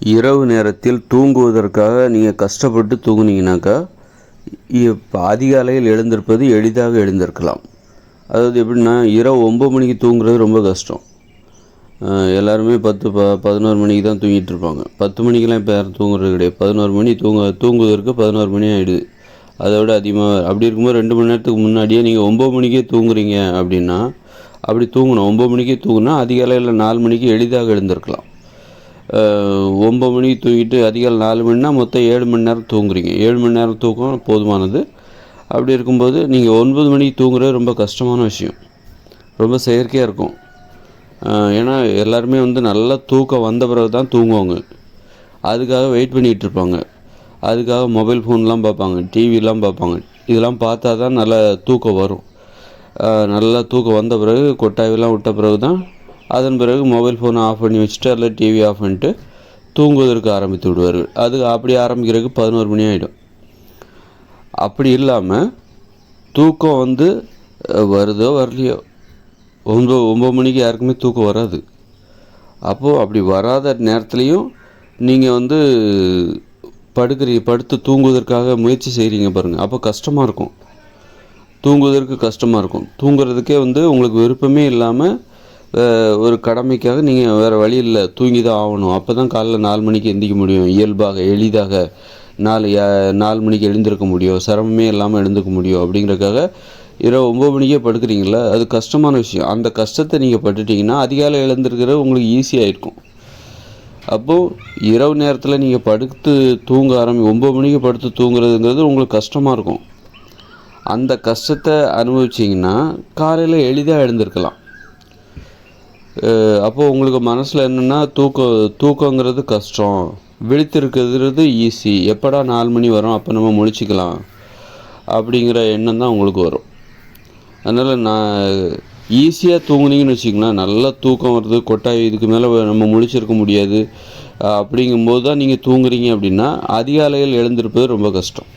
இரவு நேரத்தில் தூங்குவதற்காக நீங்கள் கஷ்டப்பட்டு தூங்குனீங்கனாக்கா இப்போ அதிகாலையில் எழுந்திருப்பது எளிதாக எழுந்திருக்கலாம். அதாவது எப்படின்னா இரவு ஒம்பது மணிக்கு தூங்குறது ரொம்ப கஷ்டம். எல்லாருமே பத்து ப பதினோரு மணிக்கு தான் தூங்கிட்டு இருப்பாங்க. பத்து மணிக்கெல்லாம் இப்போ யாரும் தூங்குறது கிடையாது. பதினோரு மணி தூங்க தூங்குவதற்கு பதினோரு மணி ஆகிடுது அதை விட அதிகமாக அப்படி இருக்கும்போது ரெண்டு மணி நேரத்துக்கு முன்னாடியே நீங்கள் ஒம்பது மணிக்கே தூங்குறீங்க அப்படின்னா அப்படி தூங்கணும். ஒம்பது மணிக்கே தூங்குனா அதிகாலையில் நாலு மணிக்கு எளிதாக எழுந்திருக்கலாம். ஒம்பது மணிக்கு தூங்கிட்டு அதிகாலை நாலு மணினா மொத்தம் ஏழு மணி நேரம் தூங்குறீங்க. ஏழு மணி நேரம் தூக்கம் போதுமானது. அப்படி இருக்கும்போது நீங்கள் ஒன்பது மணிக்கு தூங்குறது ரொம்ப கஷ்டமான விஷயம். ரொம்ப செயற்கையாக இருக்கும். ஏன்னா எல்லாருமே வந்து நல்லா தூக்கம் வந்த பிறகு தான் தூங்குவாங்க. அதுக்காக வெயிட் பண்ணிகிட்டு இருப்பாங்க. அதுக்காக மொபைல் ஃபோன்லாம் பார்ப்பாங்க டிவிலாம் பார்ப்பாங்க. இதெல்லாம் பார்த்தா தான் நல்லா தூக்கம் வரும். நல்லா தூக்கம் வந்த பிறகு கொட்டாயெல்லாம் விட்ட பிறகு தான் அதன் பிறகு மொபைல் ஃபோனை ஆஃப் பண்ணி வச்சுட்டு அதில் டிவி ஆஃப் பண்ணிட்டு தூங்குவதற்கு ஆரம்பித்து விடுவார்கள். அது அப்படி ஆரம்பிக்கிறதுக்கு பதினோரு மணி ஆகிடும் அப்படி இல்லாமல் தூக்கம் வந்து வருதோ வரலையோ ஒன்பது ஒம்பது மணிக்கு யாருக்குமே தூக்கம் வராது. அப்போது அப்படி வராத நேரத்துலையும் நீங்கள் வந்து படுக்கிறீங்க படுத்து தூங்குவதற்காக முயற்சி செய்கிறீங்க பாருங்கள் அப்போ கஷ்டமாக இருக்கும். தூங்குவதற்கு கஷ்டமாக இருக்கும். தூங்குறதுக்கே வந்து உங்களுக்கு விருப்பமே இல்லாமல் ஒரு கடமைக்காக நீங்கள் வேறு வழி இல்லை தூங்கி தான் ஆகணும். அப்போ தான் காலைல நாலு மணிக்கு எந்திக்க முடியும். இயல்பாக எளிதாக நாலு நாலு மணிக்கு எழுந்திருக்க முடியும். சிரமமே இல்லாமல் எழுந்துக்க முடியும். அப்படிங்கிறதுக்காக இரவு ஒம்பது மணிக்கே படுக்கிறீங்களா? அது கஷ்டமான விஷயம். அந்த கஷ்டத்தை நீங்கள் பட்டுட்டிங்கன்னா அதிகாலை எழுந்திருக்கிறது உங்களுக்கு ஈஸியாக இருக்கும் அப்போது இரவு நேரத்தில் நீங்கள் படுத்து தூங்க ஆரம்பி ஒம்பது மணிக்கு படுத்து தூங்குறதுங்கிறது உங்களுக்கு கஷ்டமாக இருக்கும். அந்த கஷ்டத்தை அனுபவிச்சிங்கன்னா காலையில் எளிதாக எழுந்திருக்கலாம். அப்போது உங்களுக்கு மனசில் என்னென்னா தூக்கம் தூக்கங்கிறது கஷ்டம். விழித்திருக்கிறது ஈஸி எப்படா நாலு மணி வரும் அப்போ நம்ம முழிச்சிக்கலாம் அப்படிங்கிற எண்ணம் தான் உங்களுக்கு வரும். அதனால் நான் ஈஸியாக தூங்குனீங்கன்னு வச்சிங்களேன் நல்லா தூக்கம் வருது கொட்டாய் இதுக்கு மேலே நம்ம முழிச்சிருக்க முடியாது. அப்படிங்கும்போது தான் நீங்கள் தூங்குறீங்க அப்படின்னா அதிகாலையில் எழுந்திருப்பது ரொம்ப கஷ்டம்.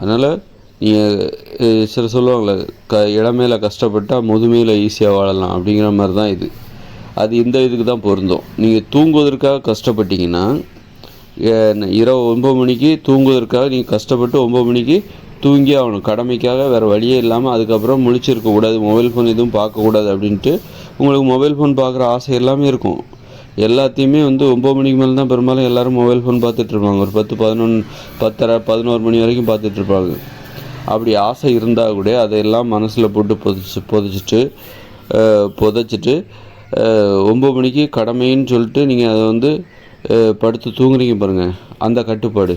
அதனால் நீங்கள் சில சொல்லுவாங்களே க இளமையில் கஷ்டப்பட்டால் முதுமையில் ஈஸியாக வாழலாம் அப்படிங்கிற மாதிரி தான் இது. அது இந்த இதுக்கு தான் பொருந்தும். நீங்கள் தூங்குவதற்காக கஷ்டப்பட்டீங்கன்னா இரவு ஒம்பது மணிக்கு தூங்குவதற்காக நீங்கள் கஷ்டப்பட்டு ஒம்பது மணிக்கு தூங்கி ஆகணும். கடமைக்காக வேறு வழியே இல்லாமல் அதுக்கப்புறம் முழிச்சிருக்க கூடாது மொபைல் ஃபோன் எதுவும் பார்க்கக்கூடாது அப்படின்ட்டு உங்களுக்கு மொபைல் ஃபோன் பார்க்குற ஆசை எல்லாமே இருக்கும். எல்லாத்தையுமே வந்து ஒம்பது மணிக்கு மேலே தான் பெரும்பாலும் எல்லோரும் மொபைல் ஃபோன் பார்த்துட்ருப்பாங்க ஒரு பத்து பதினொன்று பத்தரை பதினோரு மணி வரைக்கும் பார்த்துட்ருப்பாங்க அப்படி ஆசை இருந்தால் கூட அதையெல்லாம் மனசில் போட்டு புதைச்சி புதைச்சிட்டு புதைச்சிட்டு ஒம்பது மணிக்கு கடமைன்னு சொல்லிட்டு நீங்கள் அதை வந்து படுத்து தூங்குறீங்க பாருங்கள் அந்த கட்டுப்பாடு.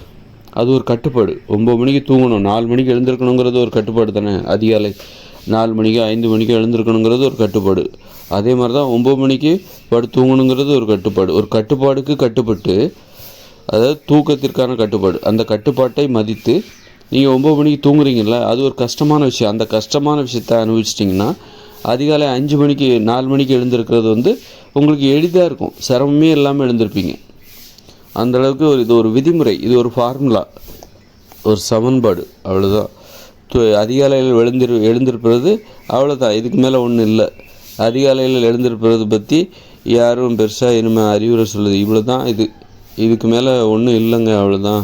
அது ஒரு கட்டுப்பாடு. ஒம்பது மணிக்கு தூங்கணும். நாலு மணிக்கு எழுந்திருக்கணுங்கிறது ஒரு கட்டுப்பாடு தானே? அதிகாலை நாலு மணிக்கு ஐந்து மணிக்கு எழுந்திருக்கணுங்கிறது ஒரு கட்டுப்பாடு. அதே மாதிரி தான் ஒம்பது மணிக்கு படு தூங்கணுங்கிறது ஒரு கட்டுப்பாடு. ஒரு கட்டுப்பாடுக்கு கட்டுப்பட்டு அதாவது தூக்கத்திற்கான கட்டுப்பாடு. அந்த கட்டுப்பாட்டை மதித்து நீங்கள் ஒம்பது மணிக்கு தூங்குறீங்கல்ல அது ஒரு கஷ்டமான விஷயம். அந்த கஷ்டமான விஷயத்த அனுபவிச்சிட்டிங்கன்னா அதிகாலை அஞ்சு மணிக்கு நாலு மணிக்கு எழுந்திருக்கிறது வந்து உங்களுக்கு எளிதாக இருக்கும். சிரமமே இல்லாமல் எழுந்திருப்பீங்க. அந்தளவுக்கு ஒரு இது ஒரு விதிமுறை. இது ஒரு ஃபார்முலா ஒரு சமன்பாடு. அவ்வளோதான் அதிகாலையில் எழுந்திரு எழுந்திருப்பது அவ்வளோதான் இதுக்கு மேலே ஒன்றும் இல்லை. அதிகாலையில் எழுந்திருப்பது பற்றி யாரும் பெருசாக இனிமேல் அறிவுரை சொல்லுது இவ்வளோ தான் இது. இதுக்கு மேலே ஒன்றும் இல்லைங்க அவ்வளோதான்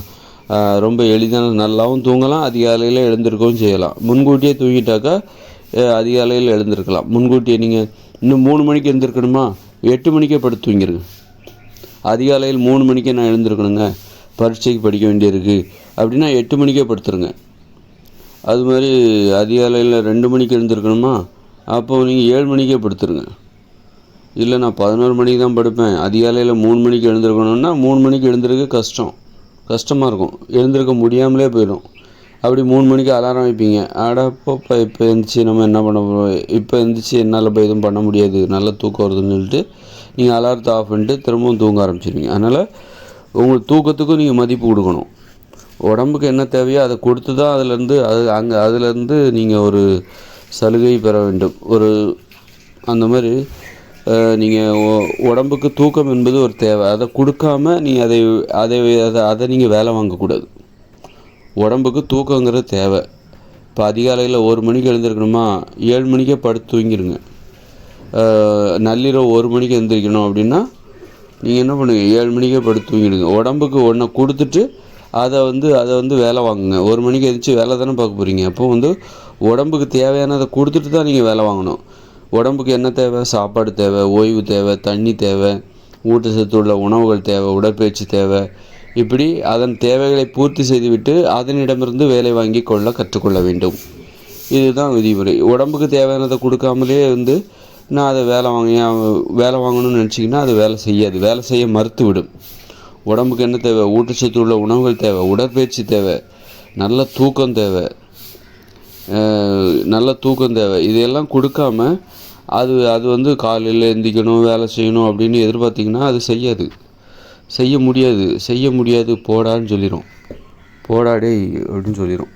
ரொம்ப எளிதான நல்லாவும் தூங்கலாம் அதிகாலையில் எழுந்திருக்கவும் செய்யலாம். முன்கூட்டியே தூங்கிட்டாக்கா அதிகாலையில் எழுந்திருக்கலாம். முன்கூட்டியே நீங்கள் இன்னும் மூணு மணிக்கு எழுந்திருக்கணுமா? எட்டு மணிக்கே படுத்து தூங்கிருங்க. அதிகாலையில் மூணு மணிக்கே நான் எழுந்திருக்கணுங்க. பரீட்சைக்கு படிக்க வேண்டியிருக்கு. அப்படின்னா எட்டு மணிக்கே படுத்துருங்க. அது மாதிரி அதிகாலையில் ரெண்டு மணிக்கு எழுந்திருக்கணுமா? அப்போ நீங்கள் ஏழு மணிக்கே படுத்துருங்க. இல்லை நான் பதினோரு மணிக்கு தான் படுப்பேன். அதிகாலையில் மூணு மணிக்கு எழுந்திருக்கணும்னா மூணு மணிக்கு எழுந்திருக்க கஷ்டம். கஷ்டமாக இருக்கும் எழுந்திருக்க முடியாமலே போயிடும். அப்படி மூணு மணிக்கு அலாரம் வைப்பீங்க. ஆடா இப்போ இப்போ நம்ம என்ன பண்ண போகிறோம் இப்போ எழுந்திரிச்சி என்னால் இப்போ எதுவும் பண்ண முடியாது. நல்லா தூக்கம் வருதுன்னு சொல்லிட்டு நீங்கள் அலாரத்தை ஆஃப் பண்ணிட்டு திரும்பவும் தூங்க ஆரம்பிச்சிருவீங்க. அதனால் உங்களுக்கு தூக்கத்துக்கும் நீங்கள் மதிப்பு கொடுக்கணும். உடம்புக்கு என்ன தேவையோ அதை கொடுத்து தான் அதுலேருந்து அது அங்கே அதுலேருந்து நீங்கள் ஒரு சலுகை பெற வேண்டும். ஒரு அந்த மாதிரி நீங்கள் உடம்புக்கு தூக்கம் என்பது ஒரு தேவை. அதை கொடுக்காம நீங்கள் அதை அதை அதை அதை நீங்கள் வேலை வாங்கக்கூடாது. உடம்புக்கு தூக்கங்கிறது தேவை. இப்போ அதிகாலையில் ஒரு மணிக்கு எழுந்திருக்கணுமா? ஏழு மணிக்கே படுத்து தூங்கிடுங்க நள்ளிரவு ஒரு மணிக்கு எழுந்திரிக்கணும் அப்படின்னா நீங்கள் என்ன பண்ணுங்கள் ஏழு மணிக்கே படுத்து தூங்கிடுங்க. உடம்புக்கு ஒன்றை கொடுத்துட்டு அதை வந்து அதை வந்து வேலை வாங்குங்க. ஒரு மணிக்கு எதிர்த்து வேலை தானே பார்க்க போகிறீங்க அப்போ வந்து உடம்புக்கு தேவையானதை கொடுத்துட்டு தான் நீங்கள் வேலை வாங்கணும். உடம்புக்கு என்ன தேவை? சாப்பாடு தேவை ஓய்வு தேவை தண்ணி தேவை ஊட்டச்சத்து உள்ள உணவுகள் தேவை உடற்பயிற்சி தேவை. இப்படி அதன் தேவைகளை பூர்த்தி செய்துவிட்டு அதனிடமிருந்து வேலை வாங்கி கொள்ள கற்றுக்கொள்ள வேண்டும். இதுதான் விதிமுறை. உடம்புக்கு தேவையானதை கொடுக்காமலே வந்து நான் அதை வேலை வாங்கி வேலை வாங்கணும்னு நினச்சிங்கன்னா அது வேலை செய்யாது. வேலை செய்ய மறுத்து விடும் உடம்புக்கு என்ன தேவை? ஊட்டச்சத்து உள்ள உணவுகள் தேவை உடற்பயிற்சி தேவை நல்ல தூக்கம் தேவை நல்ல தூக்கம் தேவை. இதையெல்லாம் கொடுக்காம அது அது வந்து காலையில் எந்திக்கணும் வேலை செய்யணும் அப்படின்னு எதிர்பார்த்திங்கன்னா அது செய்யாது. செய்ய முடியாது. செய்ய முடியாது போடான்னு சொல்லிடும் போடாடே அப்படின்னு சொல்லிடும்